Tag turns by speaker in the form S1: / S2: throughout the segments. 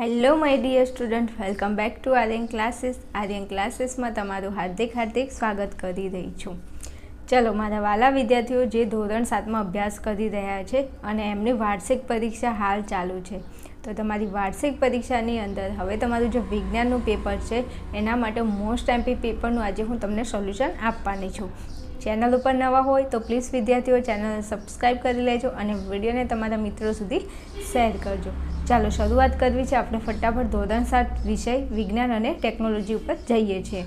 S1: Hello my dear student welcome back to Aryan classes Aryan ક્લાસીસમાં તમારું હાર્દિક હાર્દિક સ્વાગત કરી રહી છું. ચલો, મારા વાલા વિદ્યાર્થીઓ જે ધોરણ સાતમાં અભ્યાસ કરી રહ્યા છે અને એમની વાર્ષિક પરીક્ષા હાલ ચાલુ છે. તો તમારી વાર્ષિક પરીક્ષાની અંદર હવે તમારું જે વિજ્ઞાનનું પેપર છે, એના માટે મોસ્ટ એમપી પેપરનું આજે હું તમને સોલ્યુશન આપવાની છું. ચેનલ ઉપર નવા હોય તો પ્લીઝ વિદ્યાર્થીઓ ચેનલ સબસ્ક્રાઈબ કરી લેજો અને વિડીયોને તમારા મિત્રો સુધી શેર કરજો. ચાલો, શરૂઆત કરવી છે આપણે ફટાફટ ધોરણ સાત વિષય, વિજ્ઞાન અને ટેકનોલોજી ઉપર જઈએ છીએ.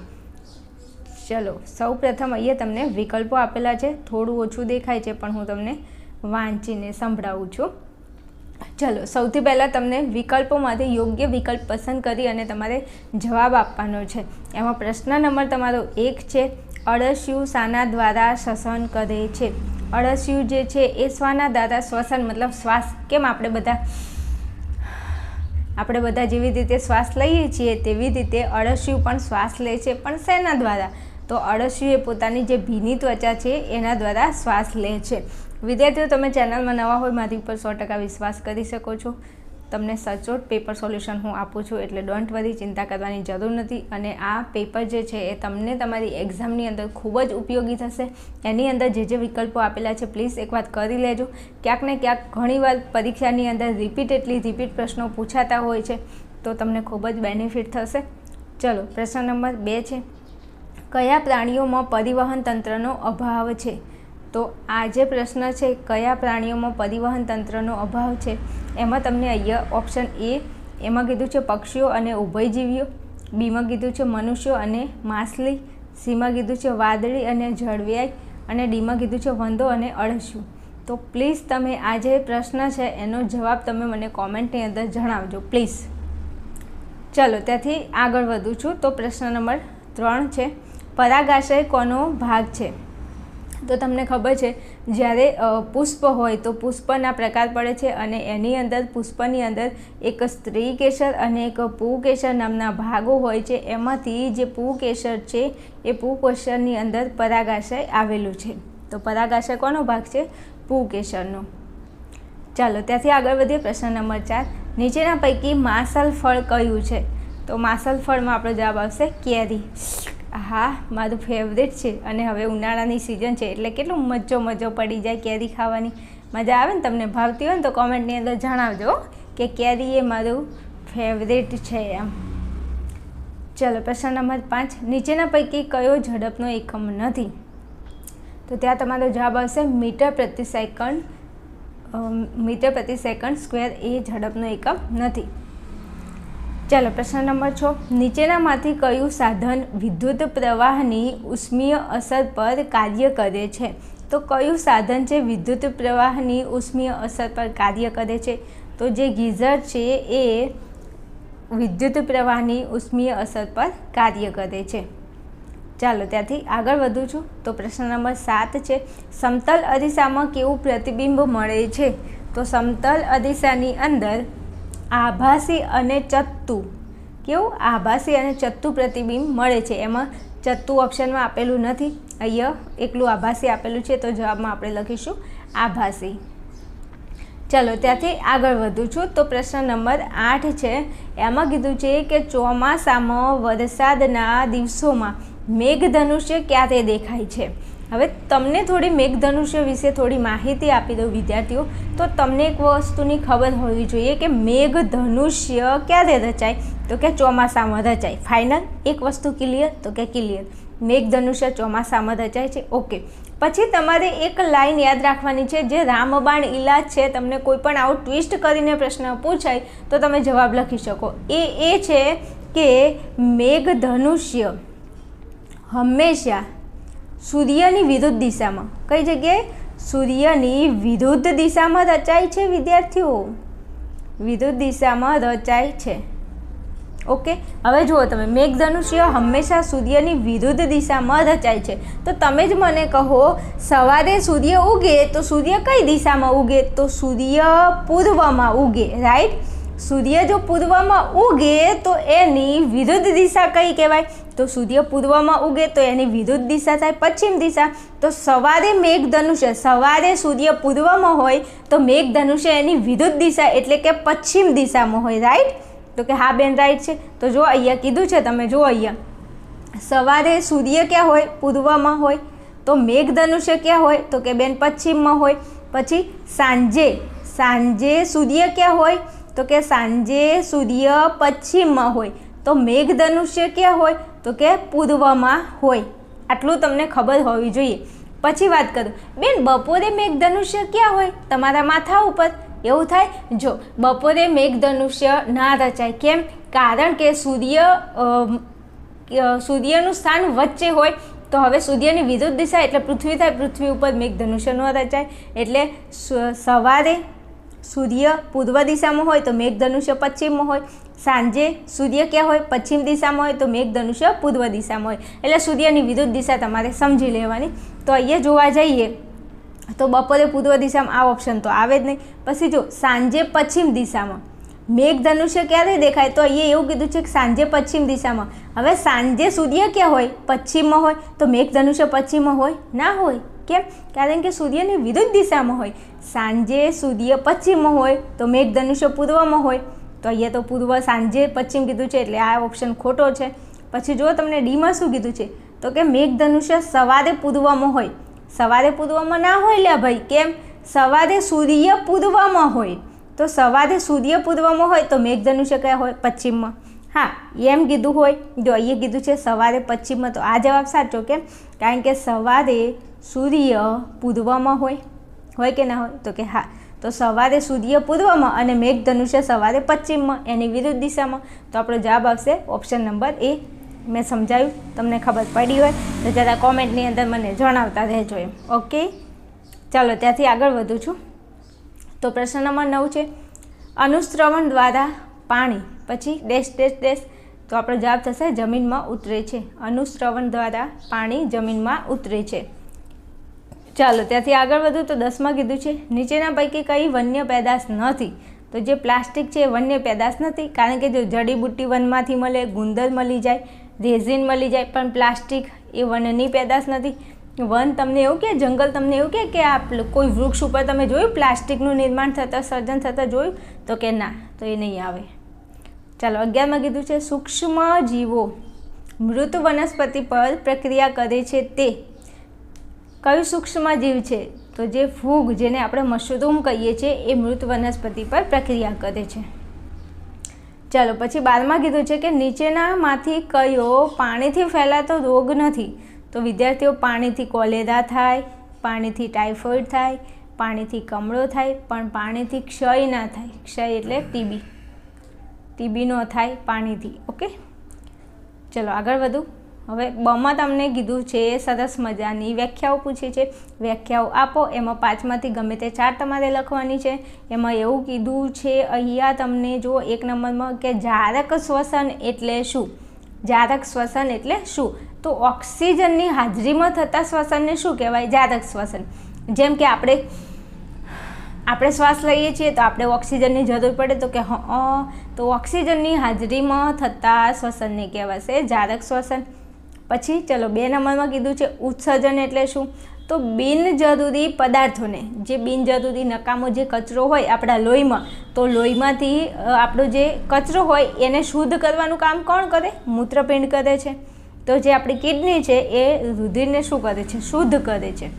S1: ચલો સૌ પ્રથમ અહીંયા તમને વિકલ્પો આપેલા છે. થોડું ઓછું દેખાય છે, પણ હું તમને વાંચીને સંભળાવું છું. ચલો, સૌથી પહેલાં તમને વિકલ્પોમાંથી યોગ્ય વિકલ્પ પસંદ કરી અને તમારે જવાબ આપવાનો છે. એમાં પ્રશ્ન નંબર તમારો એક છે, અળસિયું શાના દ્વારા શ્વસન કરે છે? અળસિયું જે છે, એ શ્વાના દ્વારા શ્વસન, મતલબ શ્વાસ. કેમ આપણે બધા આપણે બધા જેવી રીતે શ્વાસ લઈએ છીએ, તેવી રીતે અળસિયું પણ શ્વાસ લે છે, પણ શેના દ્વારા? તો અળસિયું એ પોતાની જે ભીની ત્વચા છે, એના દ્વારા શ્વાસ લે છે. વિદ્યાર્થીઓ, તમે ચેનલમાં નવા હોય, મારી ઉપર સો ટકા વિશ્વાસ કરી શકો છો. તમને સચોટ પેપર સોલ્યુશન હું આપું છું, એટલે ડોન્ટ વરી ચિંતા કરવાની જરૂર નથી. અને આ પેપર જે છે એ તમને તમારી એક્ઝામની અંદર ખૂબ જ ઉપયોગી થશે. એની અંદર જે જે વિકલ્પો આપેલા છે પ્લીઝ એક વાત કરી લેજો. ક્યાંક ને ક્યાંક ઘણીવાર પરીક્ષાની અંદર રિપીટેડલી રિપીટ પ્રશ્નો પૂછાતા હોય છે, તો તમને ખૂબ જ બેનિફિટ થશે. ચલો, પ્રશ્ન નંબર બે છે. કયા પ્રાણીઓમાં પરિવહન તંત્રનો અભાવ છે? તો આ જે પ્રશ્ન છે, કયા પ્રાણીઓમાં પરિવહન તંત્રનો અભાવ છે? એમાં તમને અહીંયા ઓપ્શન એ એમાં કીધું છે પક્ષીઓ અને ઉભયજીવીઓ, બીમાં કીધું છે મનુષ્યો અને માછલી, સીમાં કીધું છે વાદળી અને જળવ્યાય અને ડીમાં કીધું છે વંદો અને અળસિયું. તો પ્લીઝ તમે આ જે પ્રશ્ન છે એનો જવાબ તમે મને કોમેન્ટની અંદર જણાવજો પ્લીઝ ચલો, ત્યાંથી આગળ વધું છું. તો પ્રશ્ન નંબર ત્રણ છે, પરાગાશય કોનો ભાગ છે? તો તમને ખબર છે, જ્યારે પુષ્પ હોય તો પુષ્પના પ્રકાર પડે છે અને એની અંદર, પુષ્પની અંદર એક સ્ત્રી કેસર અને એક પુકેસર નામના ભાગો હોય છે. એમાંથી જે પુકેસર છે, એ પુકેસરની અંદર પરાગાશય આવેલું છે. તો પરાગાશય કોનો ભાગ છે? પુકેસરનો ચાલો, ત્યાંથી આગળ વધીએ પ્રશ્ન નંબર ચાર. નીચેના પૈકી માસલ ફળ કયું છે? તો માસલ ફળમાં આપણો જવાબ આવશે કેરી. હા, મારું ફેવરેટ છે. અને હવે ઉનાળાની સિઝન છે, એટલે કેટલું મજો મજો પડી જાય કેરી ખાવાની. મજા આવે ને તમને? ભાવતી હોય ને તો કોમેન્ટની અંદર જણાવજો કે કેરી એ મારું ફેવરેટ છે એમ. ચલો, પ્રશ્ન નંબર પાંચ. નીચેના પૈકી કયો ઝડપનો એકમ નથી? તો ત્યાં તમારો જવાબ આવશે મીટર પ્રતિ સેકન્ડ મીટર પ્રતિ સેકન્ડ સ્ક્વેર એ ઝડપનો એકમ નથી. ચાલો, પ્રશ્ન નંબર છ. નીચેનામાંથી કયું સાધન વિદ્યુત પ્રવાહની ઉષ્મીય અસર પર કાર્ય કરે છે? તો કયું સાધન છે વિદ્યુત પ્રવાહની ઉષ્મીય અસર પર કાર્ય કરે છે? તો જે ગીઝર છે એ વિદ્યુત પ્રવાહની ઉષ્મીય અસર પર કાર્ય કરે છે. ચાલો, ત્યાંથી આગળ વધું છું. તો પ્રશ્ન નંબર સાત છે, સમતલ અરીસામાં કેવું પ્રતિબિંબ મળે છે? તો સમતલ અરીસાની અંદર આભાસી અને ચત્તુ. કેવું? આભાસી અને ચત્તુ પ્રતિબિંબ મળે છે. એમાં ચત્તુ ઓપ્શનમાં આપેલું નથી. અહીંયા એકલું આભાસી આપેલું છે તો જવાબમાં આપણે લખીશું આભાસી. ચલો, ત્યાંથી આગળ વધું છું તો પ્રશ્ન નંબર આઠ છે. એમાં કીધું છે કે ચોમાસામાં વરસાદના દિવસોમાં મેઘધનુષ્ય ક્યારે દેખાય છે? હવે તમને થોડી મેઘધનુષ્ય વિશે થોડી માહિતી આપી દઉં વિદ્યાર્થીઓ. તો તમને એક વસ્તુની ખબર હોવી જોઈએ કે મેઘધનુષ્ય ક્યારે રચાય? તો કે ચોમાસામાં રચાય. ફાઇનલ એક વસ્તુ ક્લિયર તો કે ક્લિયર મેઘધનુષ્ય ચોમાસામાં રચાય છે? ઓકે પછી તમારે એક લાઈન યાદ રાખવાની છે જે રામબાણ ઇલાજ છે. તમને કોઈ પણ આવું ટ્વિસ્ટ કરીને પ્રશ્ન પૂછાય તો તમે જવાબ લખી શકો. એ એ છે કે મેઘધનુષ્ય હંમેશા સૂર્યની વિરુદ્ધ દિશામાં. કઈ જગ્યાએ? સૂર્યની વિરુદ્ધ દિશામાં રચાય છે, વિદ્યાર્થીઓ. વિરુદ્ધ દિશામાં રચાય છે. ઓકે? હવે જુઓ તમે, મેઘધનુષ્ય હંમેશા સૂર્યની વિરુદ્ધ દિશામાં રચાય છે. તો તમે જ મને કહો, સવારે સૂર્ય ઉગે તો સૂર્ય કઈ દિશામાં ઉગે? તો સૂર્ય પૂર્વમાં ઉગે, રાઈટ? સૂર્ય જો પૂર્વમાં ઉગે તો એની વિરુદ્ધ દિશા કઈ કહેવાય? તો સૂર્ય પૂર્વમાં ઉગે તો એની વિરુદ્ધ દિશા થાય, પશ્ચિમ દિશા. તો સવારે મેઘધનુષ્ય સવારે સૂર્ય પૂર્વમાં હોય તો મેઘધનુષ્ય એની વિરુદ્ધ દિશા એટલે કે પશ્ચિમ દિશામાં હોય રાઈટ તો કે હા બેન રાઈટ છે. તો જો અહીંયા કીધું છે, તમે જુઓ અહીંયા. સવારે સૂર્ય ક્યાં હોય? પૂર્વમાં હોય. તો મેઘધનુષ્ય ક્યાં હોય? તો કે બેન, પશ્ચિમમાં હોય. પછી સાંજે સાંજે સૂર્ય ક્યાં હોય? તો કે સાંજે સૂર્ય પશ્ચિમમાં હોય. તો મેઘધનુષ્ય ક્યાં હોય? તો કે પૂર્વમાં હોય. આટલું તમને ખબર હોવી જોઈએ. પછી વાત કરું. બેન, બપોરે મેઘધનુષ્ય ક્યાં હોય? તમારા માથા ઉપર. એવું થાય? જો, બપોરે મેઘધનુષ્ય ના રચાય. કેમ? કારણ કે સૂર્ય સૂર્યનું સ્થાન વચ્ચે હોય, તો હવે સૂર્યની વિરુદ્ધ દિશા એટલે પૃથ્વી થાય. પૃથ્વી ઉપર મેઘધનુષ્ય ન રચાય. એટલે સવારે સૂર્ય પૂર્વ દિશામાં હોય, તો મેઘધનુષ્ય પશ્ચિમમાં હોય. સાંજે સૂર્ય ક્યાં હોય, પશ્ચિમ દિશામાં હોય, તો મેઘધનુષ્ય પૂર્વ દિશામાં હોય. એટલે સૂર્યની વિરુદ્ધ દિશા તમારે સમજી લેવાની. તો અહીંયા જોવા જઈએ, તો બપોરે પૂર્વ દિશામાં આ ઓપ્શન તો આવે જ નહીં. પછી જો, સાંજે પશ્ચિમ દિશામાં. મેઘધનુષ્ય ક્યારે દેખાય? તો અહીંયા એવું કીધું છે કે સાંજે પશ્ચિમ દિશામાં. હવે સાંજે સૂર્ય ક્યાં હોય? પશ્ચિમમાં હોય. તો મેઘધનુષ્ય પશ્ચિમમાં હોય? ના હોય. કેમ? કારણ કે સૂર્યની વિરુદ્ધ દિશામાં હોય. સાંજે સૂર્ય પશ્ચિમમાં હોય, તો મેઘધનુષ્ય પૂર્વમાં હોય. તો અહીંયા તો પૂર્વ સાંજે પશ્ચિમ કીધું છે એટલે આ ઓપ્શન ખોટો છે. પછી જો તમને ડીમાં શું કીધું છે? તો કે મેઘધનુષ્ય સવારે પૂર્વમાં હોય. સવારે પૂર્વમાં ના હોય લે ભાઈ, કેમ? સવારે સૂર્ય પૂર્વમાં હોય. તો સવારે સૂર્ય પૂર્વમાં હોય તો મેઘધનુષ્ય કયા હોય? પશ્ચિમમાં. હા, એમ કીધું હોય. જો અહીંયા કીધું છે સવારે પશ્ચિમમાં, તો આ જવાબ સાચો કેમ? કારણ કે સવારે સૂર્ય પૂર્વમાં હોય. હોય કે ના હોય? તો કે હા. તો સવારે સૂર્ય પૂર્વમાં અને મેઘધનુષ્ય સવારે પશ્ચિમમાં, એની વિરુદ્ધ દિશામાં. તો આપણો જવાબ આવશે ઓપ્શન નંબર એ મેં સમજાવ્યું તમને ખબર પડી હોય તો જરા કોમેન્ટની અંદર મને જણાવતા રહેજો એમ. ઓકે ચાલો, ત્યાંથી આગળ વધું છું. તો પ્રશ્ન નંબર નવ છે, અનુશ્રવણ દ્વારા પાણી, પછી ડેશ ડેશ ડેશ, તો આપણો જવાબ થશે જમીનમાં ઉતરે છે. અનુશ્રવણ દ્વારા પાણી જમીનમાં ઉતરે છે. ચાલો, ત્યાંથી આગળ વધુ તો દસમાં કીધું છે, નીચેના પૈકી કઈ વન્ય પેદાશ નથી. તો જે પ્લાસ્ટિક છે એ વન્ય પેદાશ નથી, કારણ કે જો જડીબુટ્ટી વનમાંથી મળે ગુંદર મળી જાય, રેઝિન મળી જાય, પણ પ્લાસ્ટિક એ વનની પેદાશ નથી. વન તમને એવું કે, જંગલ તમને એવું કે કે આ કોઈ વૃક્ષ ઉપર તમે જોયું, પ્લાસ્ટિકનું નિર્માણ થતાં, સર્જન થતાં જોયું? તો કે ના, તો એ નહીં આવે. ચાલો, અગિયારમાં કીધું છે સૂક્ષ્મ જીવો મૃત વનસ્પતિ પર પ્રક્રિયા કરે છે તે કયું સૂક્ષ્મ જીવ છે? તો જે ફૂગ જેને આપણે મશરૂમ કહીએ છીએ, એ મૃત વનસ્પતિ પર પ્રક્રિયા કરે છે. ચાલો, પછી બારમાં કીધું છે કે નીચેનામાંથી કયો પાણીથી ફેલાતો રોગ નથી? તો વિદ્યાર્થીઓ, પાણીથી કોલેરા થાય, પાણીથી ટાઇફોઇડ થાય, પાણીથી કમળો થાય, પણ પાણીથી ક્ષય ના થાય. ક્ષય એટલે ટીબી. ટીબી ન થાય પાણીથી, ઓકે? ચલો, આગળ વધુ. હવે બમાં તમને કીધું છે, સરસ મજાની વ્યાખ્યાઓ પૂછી છે. વ્યાખ્યાઓ આપો, એમાં પાંચમાંથી ગમે તે ચાર તમારે લખવાની છે. એમાં એવું કીધું છે, અહીંયા તમને જો એક નંબરમાં કે જારક શ્વસન એટલે શું? જારક શ્વસન એટલે શું? તો ઓક્સિજનની હાજરીમાં થતા શ્વસનને શું કહેવાય? જારક શ્વસન. જેમ કે આપણે આપણે શ્વાસ લઈએ છીએ તો આપણે ઓક્સિજનની જરૂર પડે તો કે હ તો ઓક્સિજનની હાજરીમાં થતા શ્વસનને કહેવાશે જારક શ્વસન. પછી ચલો બે નંબરમાં કીધું છે ઉત્સર્જન એટલે શું? તો બિનજરૂરી પદાર્થોને, જે બિનજરૂરી નકામો જે કચરો હોય આપણા લોહીમાં, તો લોહીમાંથી આપણો જે કચરો હોય એને શુદ્ધ કરવાનું કામ કોણ કરે? મૂત્રપિંડ કરે છે. તો જે આપણી કિડની છે એ રુધિરને શું કરે છે? શુદ્ધ કરે છે.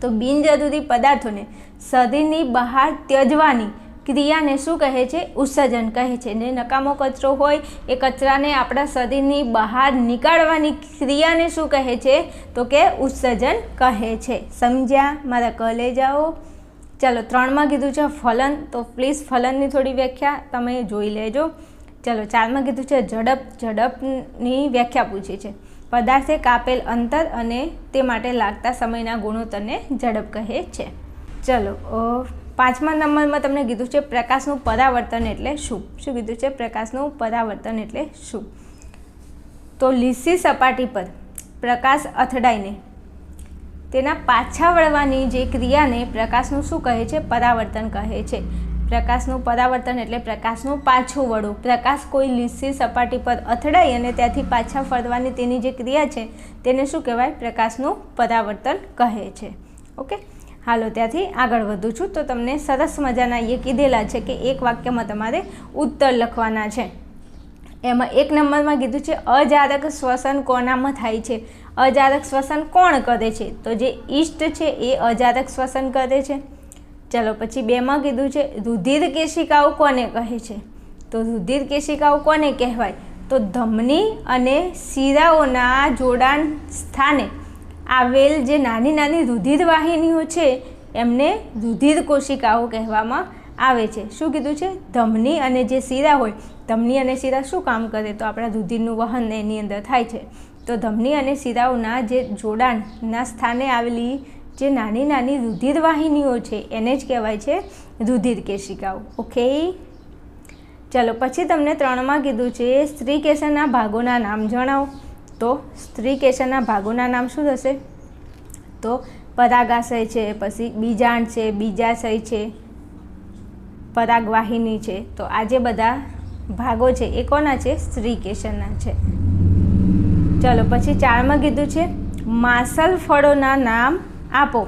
S1: તો બિનજરૂરી પદાર્થોને શરીરની બહાર ત્યજવાની ક્રિયાને શું કહે છે? ઉત્સર્જન કહે છે. ને નકામો કચરો હોય એ કચરાને આપણા શરીરની બહાર નીકાળવાની ક્રિયાને શું કહે છે? તો કે ઉત્સર્જન કહે છે. સમજ્યા? મારા કલેજાઓ ચાલો ત્રણમાં કીધું છે ફલન. તો પ્લીઝ ફલનની થોડી વ્યાખ્યા તમે જોઈ લેજો. ચાલો ચારમાં કીધું છે ઝડપ. ઝડપની વ્યાખ્યા પૂછી છે. પદાર્થે કાપેલ અંતર અને તે માટે લાગતા સમયના ગુણોત્તરને ઝડપ કહે છે. ચલો પાંચમા નંબરમાં તમને કીધું છે પ્રકાશનું પરાવર્તન એટલે શું શું કીધું છે? પ્રકાશનું પરાવર્તન એટલે શું તો લીસી સપાટી પર પ્રકાશ અથડાઈને તેના પાછા વળવાની જે ક્રિયાને પ્રકાશનું શું કહે છે? પરાવર્તન કહે છે. પ્રકાશનું પરાવર્તન એટલે પ્રકાશનું પાછું વળવું પ્રકાશ કોઈ લીસી સપાટી પર અથડાઈ અને ત્યાંથી પાછા ફરવાની તેની જે ક્રિયા છે, તેને શું કહેવાય? પ્રકાશનું પરાવર્તન કહે છે. ઓકે? હાલો, ત્યાંથી આગળ વધું છું. તો તમને સરસ મજાના એ કીધેલા છે કે એક વાક્યમાં તમારે ઉત્તર લખવાના છે. એમાં એક નંબરમાં કીધું છે અજારક શ્વસન કોનામાં થાય છે? અજારક શ્વસન કોણ કરે છે? તો જે ઈષ્ટ છે એ અજારક શ્વસન કરે છે. ચાલો, પછી બેમાં કીધું છે, રુધિર કેશિકાઓ કોને કહે છે? તો રુધિર કેશિકાઓ કોને કહેવાય? તો ધમની અને શીરાઓના જોડાણ સ્થાને આવેલ જે નાની નાની રુધિર વાહિનીઓ છે, એમને રુધિર કોશિકાઓ કહેવામાં આવે છે. શું કીધું છે? ધમની અને જે શીરા હોય, ધમની અને શીરા શું કામ કરે? તો આપણા રુધિરનું વહન એની અંદર થાય છે. તો ધમની અને શીરાઓના જે જોડાણના સ્થાને આવેલી જે નાની નાની રુધિર વાહિનીઓ છે, એને જ કહેવાય છે રુધિર કેશિકાઓ. ઓકે? ચાલો, પછી તમને ત્રણમાં કીધું છે, સ્ત્રી કેશરના ભાગોના નામ જણાવો. તો સ્ત્રી કેશરના ભાગોના નામ શું થશે? તો પરાગાશય છે, પછી બીજાણ છે, બીજાશય છે, પરાગવાહિની છે. તો આ જે બધા ભાગો છે એ કોના છે? સ્ત્રી કેશરના છે. ચલો, પછી ચારમાં કીધું છે, માસલ ફળોના નામ આપો.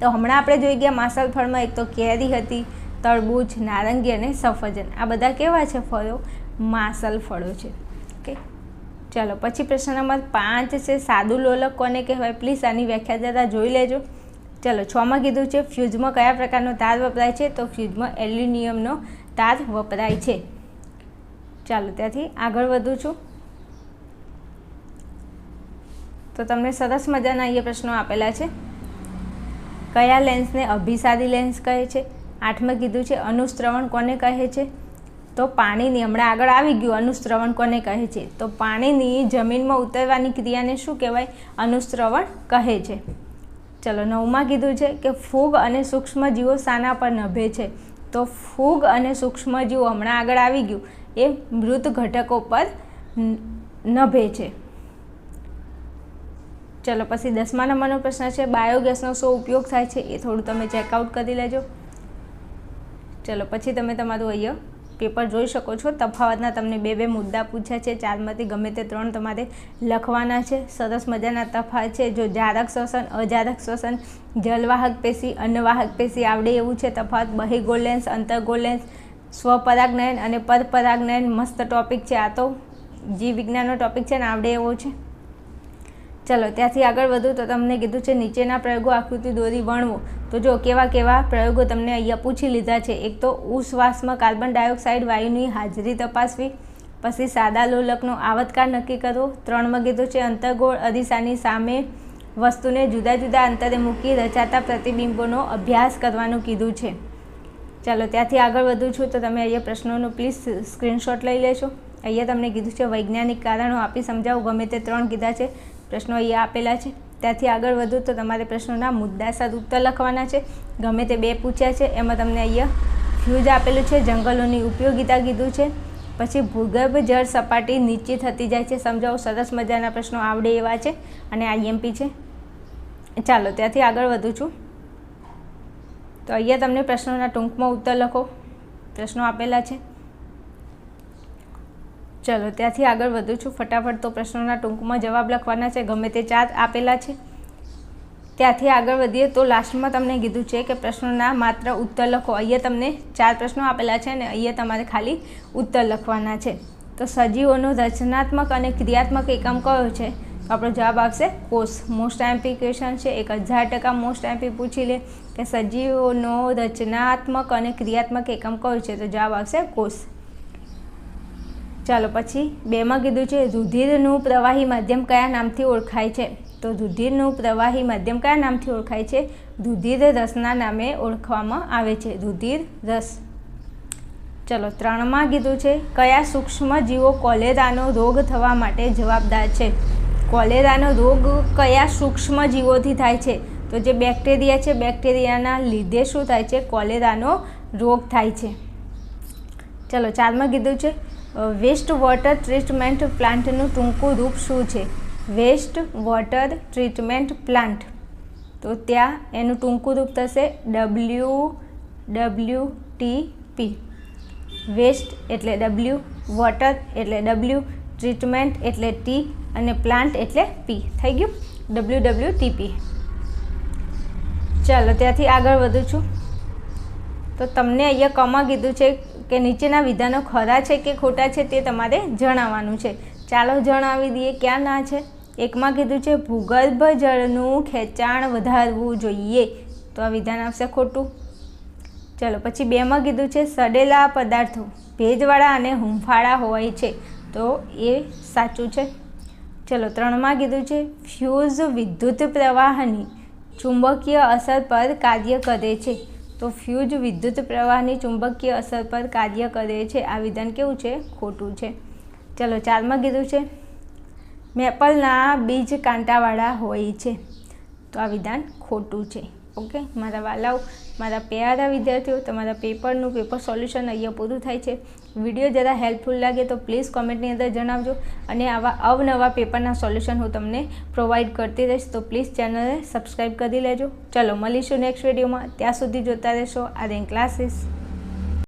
S1: તો હમણાં આપણે જોઈ ગયા માસલ ફળમાં એક તો કેરી હતી, તરબૂચ, નારંગી અને સફરજન. આ બધા કેવા છે ફળો? માસલ ફળો છે. ચાલો, પછી પ્રશ્ન નંબર પાંચ છે, સાદું લોલક કોને કહેવાય? પ્લીઝ આની વ્યાખ્યા જરા જોઈ લેજો. ચાલો, છમાં કીધું છે, ફ્યુઝમાં કયા પ્રકારનો તાર વપરાય છે? તો ફ્યુઝમાં એલ્યુમિનિયમનો તાર વપરાય છે. ચાલો, ત્યાંથી આગળ વધું છું. તો તમને સરસ મજાના અહીંયા પ્રશ્નો આપેલા છે. કયા લેન્સને અભિસારી લેન્સ કહે છે? આઠમાં કીધું છે અનુશ્રવણ કોને કહે છે? તો પાણીની હમણાં આગળ આવી ગયું અનુશ્રવણ કોને કહે છે? તો પાણીની જમીનમાં ઉતરવાની ક્રિયાને શું કહેવાય? અનુશ્રવણ કહે છે. ચલો, નવમાં કીધું છે કે ફૂગ અને સૂક્ષ્મજીવો શાના પર નભે છે. તો ફૂગ અને સૂક્ષ્મજીવો હમણાં આગળ આવી ગયું. એ મૃત ઘટકો પર નભે છે. ચલો, પછી દસમા નંબરનો પ્રશ્ન છે, બાયોગેસનો શું ઉપયોગ થાય છે? એ થોડું તમે ચેકઆઉટ કરી લેજો. ચલો, પછી તમે તમારું અહીંયા પેપર જોઈ શકો છો. તફાવતના તમને બે બે મુદ્દા પૂછ્યા છે. ચારમાંથી ગમે તે ત્રણ તમારે લખવાના છે. સરસ મજાના તફાવત છે. જો જારક શ્વસન, અજારક શ્વસન, જલવાહક પેશી, અન્નવાહક પેશી આવડે એવું છે તફાવત. બહિગોલેન્સ લેન્સ અંતર્ગોળ સ્વપરાગનયન અને પરપરાગનયન મસ્ત ટોપિક છે. આ તો જીવ વિજ્ઞાનનો ટોપિક છે ને, આવડે એવો છે. ચલો, ત્યાંથી આગળ વધુ તો તમને કીધું છે, નીચેના પ્રયોગો આકૃતિ દોરી વણવો. તો જો કેવા કેવા પ્રયોગો તમને અહીંયા પૂછી લીધા છે, એક તો ઉશ્વાસમાં કાર્બન ડાયોક્સાઇડ વાયુની હાજરી તપાસવી, પછી સાદા લોલકનો આવતકાળ નક્કી કરવો ત્રણમાં કીધું છે, અંતર્ગોળ અરીસાની સામે વસ્તુને જુદા જુદા અંતરે મૂકી રચાતા પ્રતિબિંબોનો અભ્યાસ કરવાનું કીધું છે. ચાલો, ત્યાંથી આગળ વધું છું તો તમે અહીંયા પ્રશ્નોનું પ્લીઝ સ્ક્રીનશોટ લઈ લેશો. અહીંયા તમને કીધું છે, વૈજ્ઞાનિક કારણો આપી સમજાવું, ગમે તે ત્રણ કીધા છે. પ્રશ્નો અહીંયા આપેલા છે. ત્યાંથી આગળ વધુ તો તમારે પ્રશ્નોના મુદ્દા સાથે ઉત્તર લખવાના છે. ગમે તે બે પૂછ્યા છે, એમાં તમને અહીંયા ફ્યુઝ આપેલું છે, જંગલોની ઉપયોગિતા કીધું છે. પછી ભૂગર્ભ જળ સપાટી નીચી થતી જાય છે. સમજાવો, સરસ મજાના પ્રશ્નો આવડે એવા છે અને આઈએમપી છે. ચાલો, ત્યાંથી આગળ વધું છું. તો અહીંયા તમને પ્રશ્નોના ટૂંકમાં ઉત્તર લખો. પ્રશ્નો આપેલા છે. ચલો ત્યાંથી આગળ વધું છું. ફટાફટ તો પ્રશ્નોના ટૂંકમાં જવાબ લખવાના છે. ગમે તે ચાર આપેલા છે. ત્યાંથી આગળ વધીએ તો લાસ્ટમાં તમને કીધું છે કે પ્રશ્નોના માત્ર ઉત્તર લખો. અહીંયા તમને ચાર પ્રશ્નો આપેલા છે અને અહીંયા તમારે ખાલી ઉત્તર લખવાના છે. તો સજીવોનો રચનાત્મક અને ક્રિયાત્મક એકમ કયો છે? તો આપણો જવાબ આવશે કોષ. મોસ્ટ એમ્પી ક્વેશ્ચન છે. એક હજાર ટકા મોસ્ટ એમ્પી પૂછી લે કે સજીવોનો રચનાત્મક અને ક્રિયાત્મક એકમ કયો છે? તો જવાબ આવશે કોષ. ચાલો પછી બેમાં કીધું છે, રુધિરનું પ્રવાહી માધ્યમ કયા નામથી ઓળખાય છે? તો રુધિરનું પ્રવાહી માધ્યમ કયા નામથી ઓળખાય છે? રુધિર રસના નામે ઓળખવામાં આવે છે. રુધિર રસ. ચલો ત્રણમાં કીધું છે, કયા સૂક્ષ્મ જીવો કોલેરાનો રોગ થવા માટે જવાબદાર છે? કોલેરાનો રોગ કયા સૂક્ષ્મ જીવોથી થાય છે? તો જે બેક્ટેરિયા છે, બેક્ટેરિયાના લીધે શું થાય છે? કોલેરાનો રોગ થાય છે. ચલો ચારમાં કીધું છે વેસ્ટ વોટર ટ્રીટમેન્ટ પ્લાન્ટનું ટૂંકું રૂપ શું છે? Waste water treatment plant. તો ત્યાં એનું ટૂંકું રૂપ થશે W W T P waste એટલે ડબલ્યુ વોટર એટલે ડબલ્યુ ટ્રીટમેન્ટ એટલે ટી અને પ્લાન્ટ એટલે પી થઈ ગયું? ડબલ્યુ ડબલ્યુ ટીપી ચાલો, ત્યાંથી આગળ વધું છું. તો તમને અહીંયા કમાં કીધું છે કે નીચેના વિધાનો ખરા છે કે ખોટા છે તે તમારે જણાવવાનું છે. ચાલો જણાવી દઈએ ક્યાં ના છે. એકમાં કીધું છે, ભૂગર્ભ જળનું ખેંચાણ વધારવું જોઈએ. તો આ વિધાન આવશે ખોટું. ચલો પછી બેમાં કીધું છે, સડેલા પદાર્થો, ભેજવાળા અને હુંફાળા હોય છે. તો એ સાચું છે. ચલો ત્રણમાં કીધું છે, ફ્યુઝ વિદ્યુત પ્રવાહની ચુંબકીય અસર પર કાર્ય કરે છે. તો ફ્યુઝ વિદ્યુત પ્રવાહની ચુંબકીય અસર પર કાર્ય કરે છે. આ વિધાન કેવું છે? ખોટું છે. ચલો ચારમાં કીધું છે. મેપલના બીજ કાંટાવાળા હોય છે. તો આ વિધાન ખોટું છે. ઓકે? મારા વાલાઓ મારા પ્યારા વિદ્યાર્થીઓ, તમારા પેપરનું, પેપર સોલ્યુશન અહીંયા પૂરું થાય છે. વીડિયો જરા હેલ્પફુલ લાગે તો પ્લીઝ કોમેન્ટની અંદર જણાવજો અને આવા અવનવા પેપરના સોલ્યુશન હું તમને પ્રોવાઈડ કરતી રહીશ. તો પ્લીઝ ચેનલને સબસ્ક્રાઈબ કરી લેજો. ચલો, મળીશું નેક્સ્ટ વિડીયોમાં. ત્યાં સુધી જોતા રહેશો. આ રેન ક્લાસીસ.